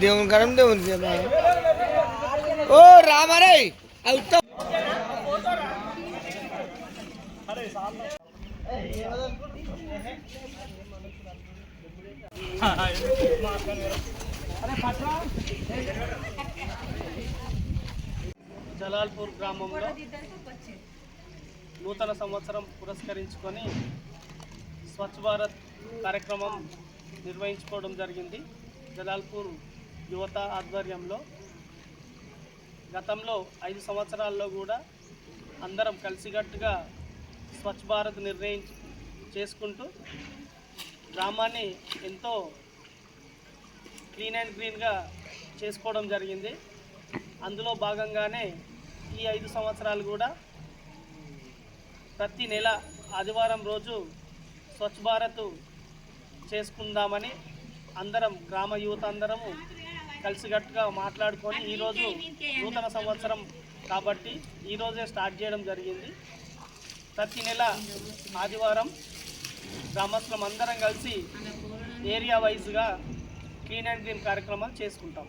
దేవుని కరం దేవుని ఓ రామారే అది ఉత్తమ అరే పట్రా జలాల్పూర్ గ్రామంలో నూతన సంవత్సరం పురస్కరించుకొని స్వచ్ఛ భారత్ కార్యక్రమం నిర్వహించుకోవడం జరిగింది. జలాల్పూర్ యువత ఆధ్వర్యంలో గతంలో ఐదు సంవత్సరాల్లో కూడా అందరం కలిసికట్టుగా స్వచ్ఛ భారత్ నిర్ణయించి చేసుకుంటూ గ్రామాన్ని ఎంతో క్లీన్ అండ్ గ్రీన్గా చేసుకోవడం జరిగింది. అందులో భాగంగానే ఈ ఐదు సంవత్సరాలు కూడా ప్రతి నెల ఆదివారం రోజు స్వచ్ఛ భారత్ చేసుకుందామని అందరం గ్రామ యువత అందరము కలిసికట్టుగా మాట్లాడుకొని ఈరోజు నూతన సంవత్సరం కాబట్టి ఈరోజే స్టార్ట్ చేయడం జరిగింది. ప్రతి నెల ఆదివారం గ్రామస్తులం అందరం కలిసి ఏరియా వైజ్గా క్లీన్ అండ్ గ్రీన్ కార్యక్రమాలు చేసుకుంటాం.